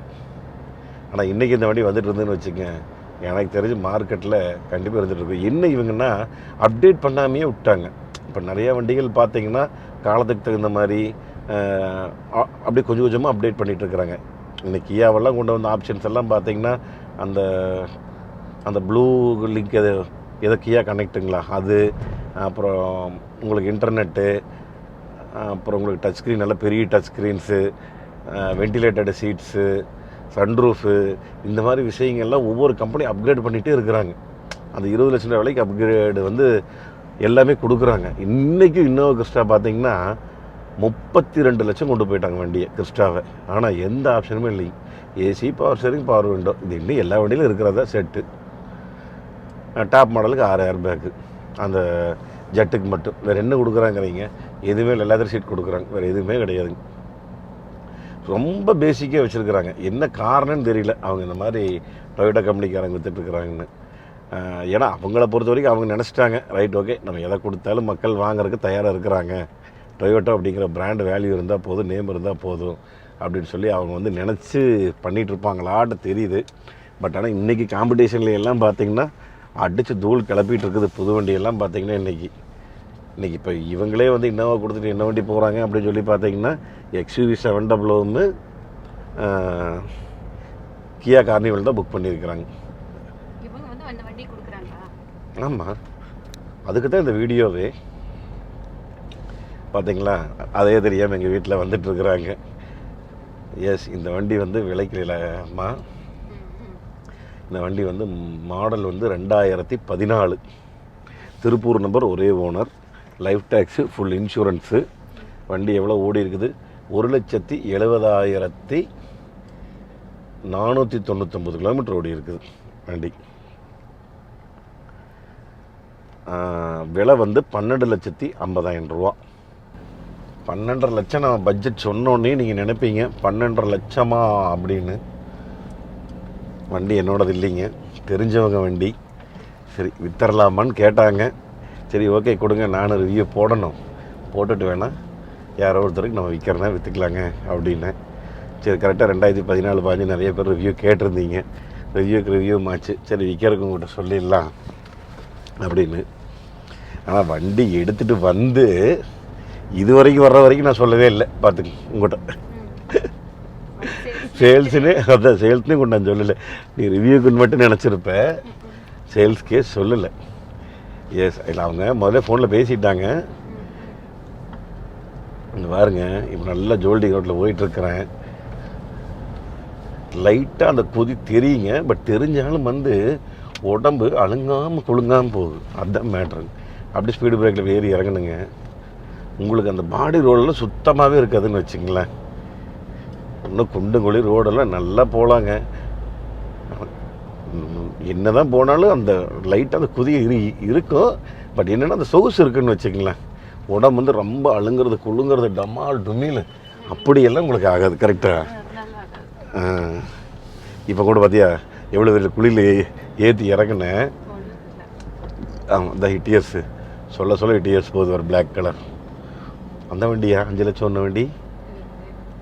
ஆனால் இன்றைக்கி இந்த வண்டி வந்துட்டு இருந்துன்னு வச்சுங்க எனக்கு தெரிஞ்சு மார்க்கெட்டில் கண்டிப்பாக இருந்துட்டு இருக்கு. என்ன இவங்கன்னா அப்டேட் பண்ணாமையே விட்டாங்க. இப்போ நிறையா வண்டிகள் பார்த்தீங்கன்னா காலத்துக்கு தகுந்த மாதிரி அப்படியே கொஞ்சம் கொஞ்சமாக அப்டேட் பண்ணிகிட்டு இருக்கிறாங்க. இன்றைக்கி கியாவெல்லாம் கொண்டு வந்த ஆப்ஷன்ஸ் எல்லாம் பார்த்தீங்கன்னா அந்த அந்த ப்ளூ லிங்க் எது எதை கியா கனெக்ட்டுங்களா அது அப்புறம் உங்களுக்கு இன்டர்நெட்டு அப்புறம் உங்களுக்கு டச் ஸ்க்ரீன் நல்ல பெரிய touch screens ventilated seats sunroof இந்த மாதிரி விஷயங்கள்லாம் ஒவ்வொரு கம்பெனி அப்கிரேட் பண்ணிகிட்டே இருக்கிறாங்க. அந்த இருபது லட்சம் ரூபா விலைக்கு அப்கிரேடு வந்து எல்லாமே கொடுக்குறாங்க. இன்றைக்கும் இன்னொரு கிறிஸ்டா பார்த்தீங்கன்னா முப்பத்தி ரெண்டு லட்சம் கொண்டு போயிட்டாங்க வண்டியை கிறிஸ்டாவை. ஆனால் எந்த ஆப்ஷனுமே இல்லை. AC power steering power window இது இன்னும் எல்லா வண்டியிலும் இருக்கிறதா? செட்டு டாப் மாடலுக்கு ஆறு ஏர் பேக்கு அந்த ஜெட்டுக்கு மட்டும். வேறு என்ன கொடுக்குறாங்கிறீங்க? எதுவுமே இல்லை. லெதர் சீட் கொடுக்குறாங்க. வேறு எதுவுமே கிடையாதுங்க. ரொம்ப பேசிக்காக வச்சுருக்குறாங்க. என்ன காரணம்னு தெரியல. அவங்க இந்த மாதிரி டொயோட்டா கம்பெனிக்காரங்க விற்றுட்ருக்குறாங்கன்னு ஏன்னா அவங்கள பொறுத்த வரைக்கும் அவங்க நினச்சிட்டாங்க. ரைட் ஓகே நம்ம எதை கொடுத்தாலும் மக்கள் வாங்குறதுக்கு தயாராக இருக்கிறாங்க. டொயோட்டோ அப்படிங்கிற பிராண்ட் வேல்யூ இருந்தால் போதும் நேம் இருந்தால் போதும் அப்படின்னு சொல்லி அவங்க வந்து நினச்சி பண்ணிகிட்ருப்பாங்களாட்டு தெரியுது. பட் ஆனால் இன்றைக்கி காம்படிஷன்ல எல்லாம் பார்த்திங்கன்னா அடித்து தூள் கிளப்பிட்டு இருக்குது புது வண்டியெல்லாம் பார்த்திங்கன்னா இன்றைக்கி இன்றைக்கி இப்போ இவங்களே வந்து இன்னோவா கொடுத்துட்டு என்ன வண்டி போகிறாங்க அப்படின்னு சொல்லி பார்த்தீங்கன்னா எக்ஸ்யூவி செவன் டபுள் ஒன்று கியா கார்னிவல் தான் புக் பண்ணியிருக்கிறாங்க. ஆமாம் அதுக்கு தான் இந்த வீடியோவே. பார்த்தீங்களா அதே தெரியாமல் எங்கள் வீட்டில் வந்துட்டுருக்குறாங்க எஸ் இந்த வண்டி வந்து விலைக்கு அம்மா இந்த வண்டி வந்து மாடல் வந்து ரெண்டாயிரத்தி பதினாலு. திருப்பூர் நம்பர் ஒரே owner life tax full insurance வண்டி எவ்வளோ ஓடி இருக்குது ஒரு லட்சத்தி எழுபதாயிரத்தி நானூற்றி தொண்ணூத்தொம்பது கிலோமீட்டர் ஓடி இருக்குது வண்டி. விலை வந்து பன்னெண்டு லட்சத்தி ஐம்பதாயிரம் ரூபா. பன்னெண்டரை லட்சம் நான் பட்ஜெட் சொன்னோன்னே நீங்கள் நினைப்பீங்க பன்னெண்டரை லட்சமா அப்படின்னு. வண்டி என்னோடது இல்லைங்க தெரிஞ்சவங்க வண்டி. சரி வித்தரலாமான்னு கேட்டாங்க. சரி ஓகே கொடுங்க நானும் ரிவ்யூ போடணும். போட்டுட்டு வேணால் யாரோ ஒருத்தருக்கு நம்ம விற்கிறனா விற்றுக்கலாங்க அப்படின்னேன் சரி கரெக்டாக ரெண்டாயிரத்தி பதினாலு பாஞ்சு நிறைய பேர் ரிவ்யூ கேட்டிருந்தீங்க. ரிவ்யூக்கு ரிவ்யூ ஆச்சு சரி விற்கிறதுக்கு உங்கள்கிட்ட சொல்லிடலாம் அப்படின்னு. ஆனால் வண்டி எடுத்துகிட்டு வந்து இது வரைக்கும் வர்ற வரைக்கும் நான் சொல்லவே இல்லை. பார்த்துங்க உங்கள்கிட்ட சேல்ஸுன்னு அதான் சேல்ஸ்னு கொண்டு நான் சொல்லலை. நீ ரிவ்யூக்குன்னு மட்டும் நினச்சிருப்ப. சேல்ஸ்க்கே சொல்லலை. எஸ் இல்லை அவங்க முதல்ல ஃபோனில் பேசிட்டாங்க. இந்த பாருங்க இப்போ நல்லா ஜோல்டி ரோட்டில் போயிட்டுருக்கிறேன். லைட்டாக அந்த கொதி தெரியுங்க பட் தெரிஞ்சாலும் வந்து உடம்பு அழுங்காமல் குலுங்காமல் போகுது. அதுதான் மேட்ரு அப்படி ஸ்பீடு பிரேக்கில் ஏறி இறங்கணுங்க உங்களுக்கு அந்த பாடி ரோடெல்லாம் சுத்தமாகவே இருக்காதுன்னு வச்சுங்களேன். இன்னும் குண்டு குழி ரோடெல்லாம் நல்லா போகலாங்க என்ன தான் போனாலும் அந்த லைட்டாக அந்த குதி இரு இருக்கும். பட் என்னென்னா அந்த சொகுசு இருக்குன்னு வச்சுங்களேன். உடம்பு வந்து ரொம்ப அழுங்குறது குழுங்குறது டமால் டுமில். அப்படியெல்லாம் உங்களுக்கு ஆகாது கரெக்டாக இப்போ கூட பார்த்தியா எவ்வளோ பெரிய குளியில் ஏற்றி இறக்குனேன் ஆமாம் இந்த ஹிட்டியர்ஸு சொல்ல சொல்ல ஹிட்டியர்ஸ் போகுது ஒரு பிளாக் கலர் அந்த வண்டியா? அஞ்சு லட்சம் ஒன்று வண்டி?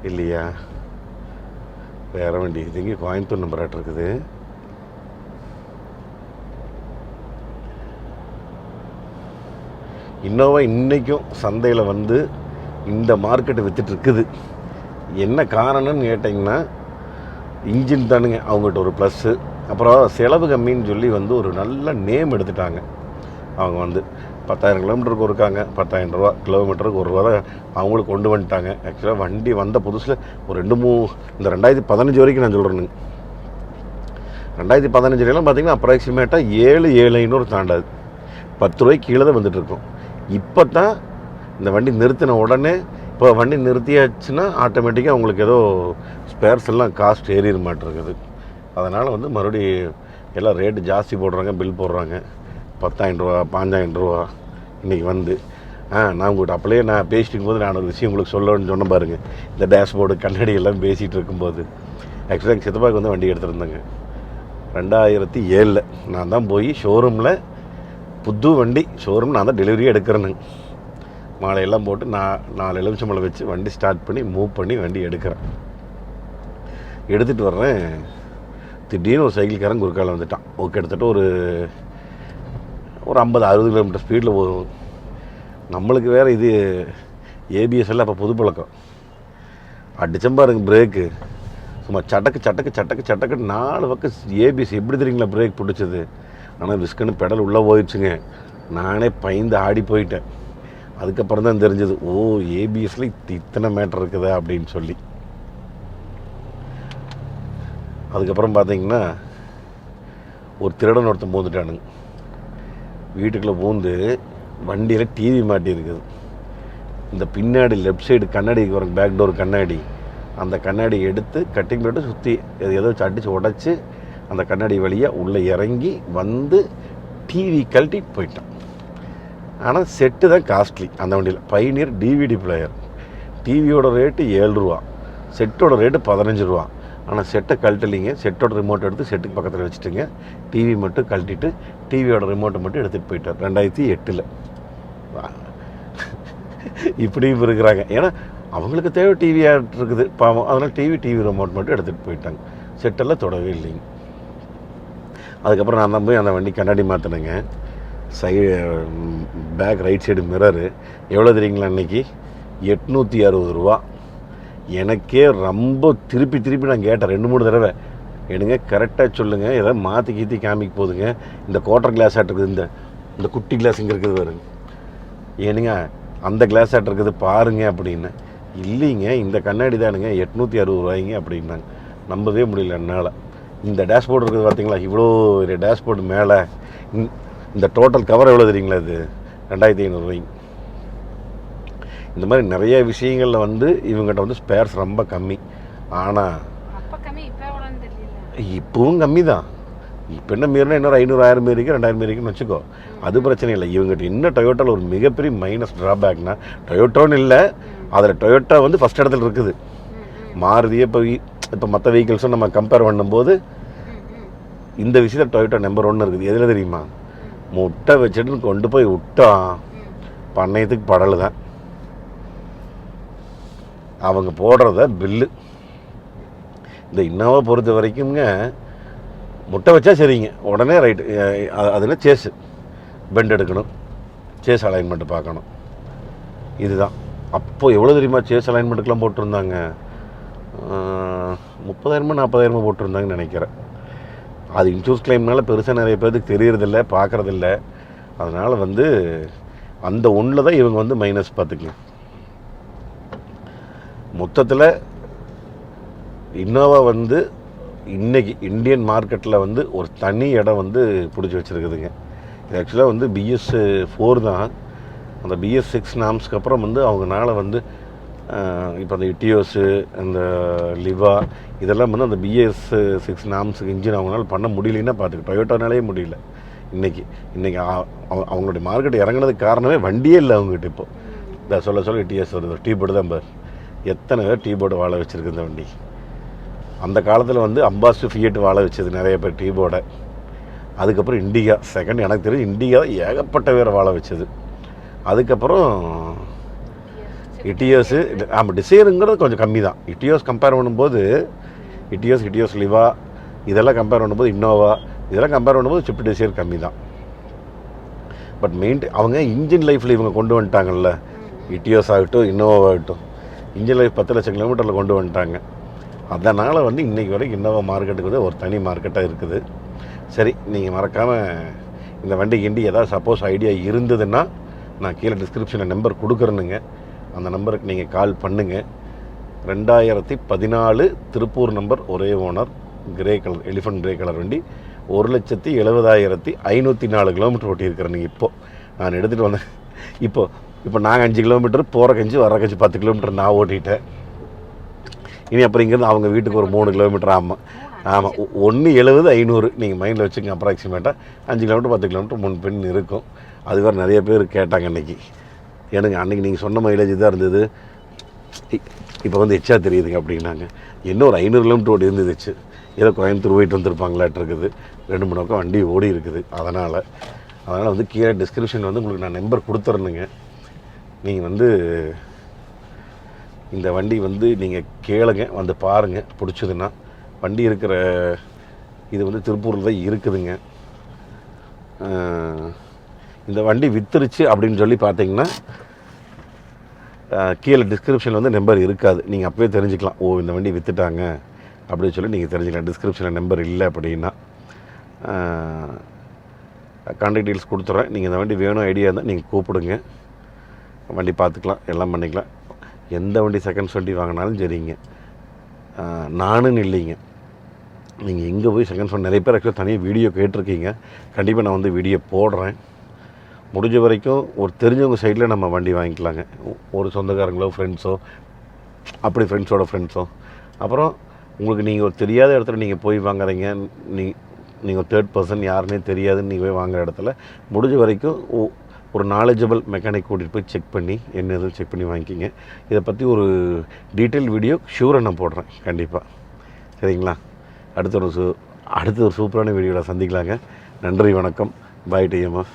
இல்லையா? வேறு வண்டி. இது இங்கே கோயம்புத்தூர் நம்பராட்டு இருக்குது இன்னோவா இன்றைக்கும் சந்தையில் வந்து இந்த மார்க்கெட்டு வித்துட்டு இருக்குது என்ன காரணம்னு கேட்டிங்கன்னா இன்ஜின் தானுங்க அவங்ககிட்ட ஒரு ப்ளஸ்ஸு அப்புறம் செலவு கம்மின்னு சொல்லி வந்து ஒரு நல்ல நேம் எடுத்துட்டாங்க. அவங்க வந்து பத்தாயிரம் கிலோமீட்டருக்கு இருக்காங்க பத்தாயிரம் ரூபா கிலோமீட்டருக்கு ஒரு ரூபா தான் அவங்களுக்கு கொண்டு வந்துட்டாங்க. ஆக்சுவலாக வண்டி வந்த புதுசில் ஒரு ரெண்டு மூ இந்த ரெண்டாயிரத்தி பதினஞ்சு வரைக்கும் நான் சொல்கிறேனுங்க ரெண்டாயிரத்தி பதினஞ்சுலாம் பார்த்தீங்கன்னா அப்ராக்சிமேட்டாக ஏழு ஏழு ஐநூறு தாண்டாது. பத்து ரூபாய்க்கு கீழே தான் வந்துட்டுருக்கோம். இப்போ தான் இந்த வண்டி நிறுத்தின உடனே இப்போ வண்டி நிறுத்தியாச்சுன்னா ஆட்டோமேட்டிக்காக உங்களுக்கு ஏதோ ஸ்பேர்ஸ் எல்லாம் காஸ்ட் ஏறிட மாட்டிருக்குது அதனால் வந்து மறுபடியும் எல்லாம் ரேட்டு ஜாஸ்தி போடுறாங்க பில் போடுறாங்க. பத்தாயிரம் ரூபா பாஞ்சாயிரம் ரூபா இன்றைக்கி வந்து. ஆ நான் உங்கள்கிட்ட அப்படியே நான் பேசிட்டு இருக்கும்போது நான் ஒரு விஷயம் உங்களுக்கு சொல்லணும்னு சொன்ன பாருங்க. இந்த டேஷ்போர்டு கண்ணாடி எல்லாம் பேசிகிட்டு இருக்கும்போது. ஆக்சுவலாக எங்கள் சித்தப்பாக்கு வந்து வண்டி எடுத்துருந்தேங்க ரெண்டாயிரத்தி ஏழில் நான் தான் போய் ஷோரூமில் புது வண்டி ஷோரூம் நான் தான் டெலிவரி எடுக்கிறேனுங்க மாலையெல்லாம் போட்டு நான் நாலு எலுமிச்சம்பழம் வச்சு வண்டி ஸ்டார்ட் பண்ணி மூவ் பண்ணி வண்டி எடுக்கிறேன். எடுத்துகிட்டு வர்றேன். திடீர்னு ஒரு சைக்கிள்காரன் குறுக்கால வந்துட்டான். ஓகே கிட்டத்தட்ட ஒரு ஒரு ஐம்பது அறுபது கிலோமீட்டர் ஸ்பீடில் போகும். நம்மளுக்கு வேறு இது ஏபிஎஸ் எல்லாம் அப்போ புது பழக்கம். அடிச்சம் பாருங்க பிரேக்கு சும்மா சட்டக்கு சட்டக்கு சட்டக்கு சட்டக்கு நாலு பக்கம் ஏபிஎஸ் எப்படி தெரியுங்களா பிரேக் பிடிச்சது? ஆனால் விஸ்கன்னு பெடல் உள்ளே போயிடுச்சுங்க. நானே பயந்து ஆடி போயிட்டேன். அதுக்கப்புறம் தான் தெரிஞ்சது ஓ ஏபிஎஸ்ல இத்தனை மேட்டர் இருக்குதா அப்படின்னு சொல்லி. அதுக்கப்புறம் பார்த்தீங்கன்னா ஒரு திருடன் ஒருத்தன் பூந்துட்டானுங்க. வீட்டுக்குள்ளே பூந்து வண்டியில் டிவி மாட்டியிருக்குது. இந்த பின்னாடி லெஃப்ட் சைடு கண்ணாடி வரும் பேக் டோர் கண்ணாடி. அந்த கண்ணாடி எடுத்து கட்டிங் போட்டு சுற்றி ஏதோ வச்சு அடித்து உடச்சி அந்த கண்ணாடி வழியாக உள்ளே இறங்கி வந்து டிவி கழட்டி போயிட்டான். ஆனால் செட்டு தான் காஸ்ட்லி அந்த வண்டியில். பைனியர் டிவிடி பிளேயர் டிவியோட ரேட்டு ஏழு ரூபா. செட்டோட ரேட்டு பதினஞ்சு ரூபா. ஆனால் செட்டை கழட்டலிங்க. செட்டோட ரிமோட் எடுத்து செட்டுக்கு பக்கத்தில் வச்சுட்டுங்க. டிவி மட்டும் கழட்டிட்டு டிவியோட ரிமோட்டை மட்டும் எடுத்துகிட்டு போயிட்டார். ரெண்டாயிரத்தி எட்டில். இப்படியும் இருக்கிறாங்க. ஏன்னா அவங்களுக்கு தேவை டிவியாக இருக்குது. பாவம். அதனால் டிவி டிவி ரிமோட் மட்டும் எடுத்துகிட்டு போயிட்டாங்க. செட்டெல்லாம் தொடவே இல்லைங்க. அதுக்கப்புறம் நான் தான் போய் அந்த வண்டி கண்ணாடி மாற்றினேங்க சை பேக் ரைட் சைடு மிரரு எவ்வளோ தெரியுங்களா அன்னைக்கு எட்நூற்றி அறுபது ரூபா. எனக்கே ரொம்ப திருப்பி திருப்பி நான் கேட்டேன். ரெண்டு மூணு தடவை. எடுங்க கரெக்டாக சொல்லுங்கள் ஏதாவது மாற்றி கீற்றி காமிக்க போதுங்க. இந்த குவார்ட்டர் கிளாஸ் ஆட் இருக்குது இந்த இந்த குட்டி கிளாஸ் இங்கே இருக்குது பாருங்க. ஏனுங்க அந்த கிளாஸ் ஆட் இருக்குது பாருங்க அப்படின்னு. இல்லைங்க இந்த கண்ணாடி தானுங்க. எட்நூற்றி அறுபது ரூபாய்ங்க அப்படின்னாங்க. நம்பவே முடியல என்னால். இந்த டேஷ்போர்டு இருக்குது பார்த்தீங்களா இவ்வளோ பெரிய டேஷ்போர்டு மேலே இந்த- டோட்டல் கவர் எவ்வளோ தெரியுங்களா இது? ரெண்டாயிரத்தி ஐநூறுரூவாய்ங்க இந்த மாதிரி நிறைய விஷயங்களில் வந்து இவங்ககிட்ட வந்து ஸ்பேர்ஸ் ரொம்ப கம்மி. ஆனால் இப்பவும் கம்மி தான் இப்போ என்ன மீறினா இன்னொரு ஐநூறு ஆயிரம் மீறிக்கு ரெண்டாயிரம் மீறிக்குன்னு வச்சுக்கோ. அது பிரச்சனை இல்லை. இவங்ககிட்ட இன்னும் டொயோட்டாவில் ஒரு மிகப்பெரிய மைனஸ் ட்ராபேக்னா டொயோட்டோன்னு இல்லை. அதில் டொயோட்டா வந்து ஃபஸ்ட் இடத்துல இருக்குது. ம், ம், மாருதியே இப்போ இப்போ மற்ற வெஹிக்கிள்ஸும் நம்ம கம்பேர் பண்ணும்போது இந்த விஷயத்தில் டொயோட்டா நம்பர் ஒன்று இருக்குது. எதில் தெரியுமா? முட்டை வச்சுட்டு கொண்டு போய் விட்டா பண்ணையத்துக்கு படலை தான். அவங்க போடுறத பில்லு இந்த இன்னோவா பொறுத்த வரைக்கும்ங்க முட்டை வச்சா சரிங்க. உடனே ரைட்டு அதில் சேஸு பெண்ட் எடுக்கணும். சேஸ் அலைன்மெண்ட் பார்க்கணும். இதுதான். அப்போ எவ்வளோ தெரியுமா? சேஸ் அலைன்மெண்ட்டுக்கெலாம் போட்டிருந்தாங்க. முப்பதாயிரமோ நாற்பதாயிரமோ போட்டிருந்தாங்கன்னு நினைக்கிறேன். அது இன்சூரன்ஸ் கிளைம்னால பெருசாக நிறைய பேருக்கு தெரியறதில்ல பார்க்குறதில்ல. அதனால் வந்து அந்த ஒன்றில் தான் இவங்க வந்து மைனஸ் பார்த்துக்கலாம். மொத்தத்தில் இன்னோவா வந்து இன்றைக்கி இந்தியன் மார்க்கெட்டில் வந்து ஒரு தனி இடம் வந்து பிடிச்சி வச்சுருக்குதுங்க. இது ஆக்சுவலாக வந்து பிஎஸ் ஃபோர் தான். அந்த பிஎஸ் சிக்ஸ் நாம்ஸ்க்கு அப்புறம் வந்து அவங்கனால வந்து இப்போ அந்த இட்டியோஸு அந்த லிவா இதெல்லாம் வந்து அந்த பிஎஸ் சிக்ஸ் நாம்ஸுக்கு இன்ஜின் அவங்களால பண்ண முடியலன்னா பார்த்துக்கு டொயோட்டோனாலே முடியல. இன்றைக்கி இன்றைக்கி அவங்களுடைய மார்க்கெட் இறங்குனதுக்கு காரணமே வண்டியே இல்லை அவங்ககிட்ட இப்போ. இந்த சொல்ல சொல்ல டிஎஸ் வருது டீ போர்டு தான் பார். எத்தனை பேர் டீ போர்டு வாழ வச்சுருக்கு இந்த வண்டி. அந்த காலத்தில் வந்து அம்பாஸ்டு ஃபியட் வாழ வச்சது நிறைய பேர் டீ போர்டை அதுக்கப்புறம் இண்டிகா செகண்ட் எனக்கு தெரிஞ்சு இண்டிகா ஏகப்பட்ட பேர் வாழ வச்சது. அதுக்கப்புறம் இட்டியோஸு ஆமாம் டிசைருங்கிறது கொஞ்சம் கம்மி தான் இட்டியோஸ் கம்பேர் பண்ணும்போது இட்டியோஸ் இட்டியோஸ் லிவா இதெல்லாம் கம்பேர் பண்ணும்போது இன்னோவா இதெல்லாம் கம்பேர் பண்ணும்போது ஸ்விஃப்ட் டிசைர் கம்மி தான் பட் மெயின் அவங்க இன்ஜின் லைஃப்பில் இவங்க கொண்டு வந்துட்டாங்கல்ல. இட்டியோஸ் ஆகட்டும் இன்னோவா ஆகட்டும். இன்ஜின் லைஃப் பத்து லட்சம் கிலோமீட்டரில் கொண்டு வந்துட்டாங்க. அதனால் வந்து இன்றைக்கி வரைக்கும் இன்னோவா மார்க்கெட்டுக்கு வந்து ஒரு தனி மார்க்கெட்டாக இருக்குது. சரி நீங்கள் மறக்காமல் இந்த வண்டிக்கு இண்டி ஏதாவது சப்போஸ் ஐடியா இருந்ததுன்னா நான் கீழே டிஸ்கிரிப்ஷனில் நம்பர் கொடுக்குறேனுங்க. அந்த நம்பருக்கு நீங்கள் கால் பண்ணுங்கள் ரெண்டாயிரத்தி பதினாலு திருப்பூர் நம்பர் ஒரே owner grey colour elephant grey colour வண்டி. ஒரு லட்சத்தி எழுபதாயிரத்தி ஐநூற்றி நாலு கிலோமீட்டர் ஓட்டியிருக்கிறேன் நீங்கள் இப்போது நான் எடுத்துகிட்டு வந்தேன். இப்போது இப்போ நாங்கள் அஞ்சு கிலோமீட்டர் போகிற கஞ்சி வர கஞ்சி பத்து கிலோமீட்டர் நான் ஓட்டிட்டேன். இனி அப்புறம் இங்கேருந்து அவங்க வீட்டுக்கு ஒரு மூணு கிலோமீட்டர் ஆமாம் ஆமாம் ஒன்று எழுபது ஐநூறு. நீங்கள் மைண்டில் வச்சுங்க அப்ராக்சிமேட்டாக அஞ்சு கிலோமீட்டர் பத்து கிலோமீட்டர் முன் பின் இருக்கும். அது வேறு நிறைய பேர் கேட்டாங்க அன்றைக்கி எனக்கு அன்றைக்கி நீங்கள் சொன்ன மைலேஜ் தான் இருந்தது. இப்போ வந்து எச்சா தெரியுதுங்க அப்படின்னாங்க. இன்னும் ஒரு ஐநூறு கிலோமீட்டர் ஓடி இருந்துச்சு. ஏதோ கோயம்புத்தூர் போயிட்டு வந்திருப்பாங்களாட்டு இருக்குது. ரெண்டு மூணு பக்கம் வண்டி ஓடி இருக்குது. அதனால் அதனால் வந்து கீழே டிஸ்கிரிப்ஷன் வந்து உங்களுக்கு நான் நம்பர் கொடுத்துறேனுங்க. நீங்கள் வந்து இந்த வண்டி வந்து நீங்கள் கேளுங்க வந்து பாருங்கள் பிடிச்சதுன்னா வண்டி இருக்கிற இது வந்து திருப்பூரில் தான் இருக்குதுங்க. இந்த வண்டி வித்துருச்சு அப்படின்னு சொல்லி பார்த்தீங்கன்னா கீழே டிஸ்கிரிப்ஷனில் வந்து நம்பர் இருக்காது. நீங்கள் அப்போயே தெரிஞ்சுக்கலாம். ஓ இந்த வண்டி விற்றுட்டாங்க அப்படின்னு சொல்லி நீங்கள் தெரிஞ்சுக்கலாம். டிஸ்கிரிப்ஷனில் நம்பர் இல்லை அப்படின்னா கான்டாக்ட் டீல்ஸ் கொடுத்துட்றேன் நீங்கள் இந்த வண்டி வேணும் ஐடியா இருந்தால் நீங்கள் கூப்பிடுங்க. வண்டி பார்த்துக்கலாம் எல்லாம் பண்ணிக்கலாம். எந்த வண்டி செகண்ட்ஸ் வண்டி வாங்கினாலும் சரிங்க. நானும் நானுன்னு இல்லைங்க. நீங்கள் எங்கே போய் செகண்ட்ஸ் வண்டி நிறைய பேர் ஆக்சுவலாக தனியாக வீடியோ கேட்டிருக்கீங்க. கண்டிப்பாக நான் வந்து வீடியோ போடுறேன். முடிஞ்ச வரைக்கும் ஒரு தெரிஞ்சவங்க சைடில் நம்ம வண்டி வாங்கிக்கலாங்க. ஒரு சொந்தக்காரங்களோ ஃப்ரெண்ட்ஸோ அப்படி ஃப்ரெண்ட்ஸோட ஃப்ரெண்ட்ஸோ அப்புறம் உங்களுக்கு நீங்கள் ஒரு தெரியாத இடத்துல நீங்கள் போய் வாங்குறீங்க. நீ நீங்கள் தேர்ட் பர்சன் யாருன்னே தெரியாதுன்னு நீங்கள் போய் வாங்குற இடத்துல முடிஞ்ச வரைக்கும் ஒரு நாலேஜபிள் மெக்கானிக் கூட்டிகிட்டு போய் செக் பண்ணி என்ன எதுவும் செக் பண்ணி வாங்கிக்கிங்க. இதை பற்றி ஒரு டீட்டெயில் வீடியோ ஷூராக நான் போடுறேன். கண்டிப்பாக சரிங்களா? அடுத்த ஒரு சூ அடுத்த ஒரு சூப்பரான வீடியோவில் சந்திக்கலாங்க. நன்றி வணக்கம். பாய் டிஎம்எஃப்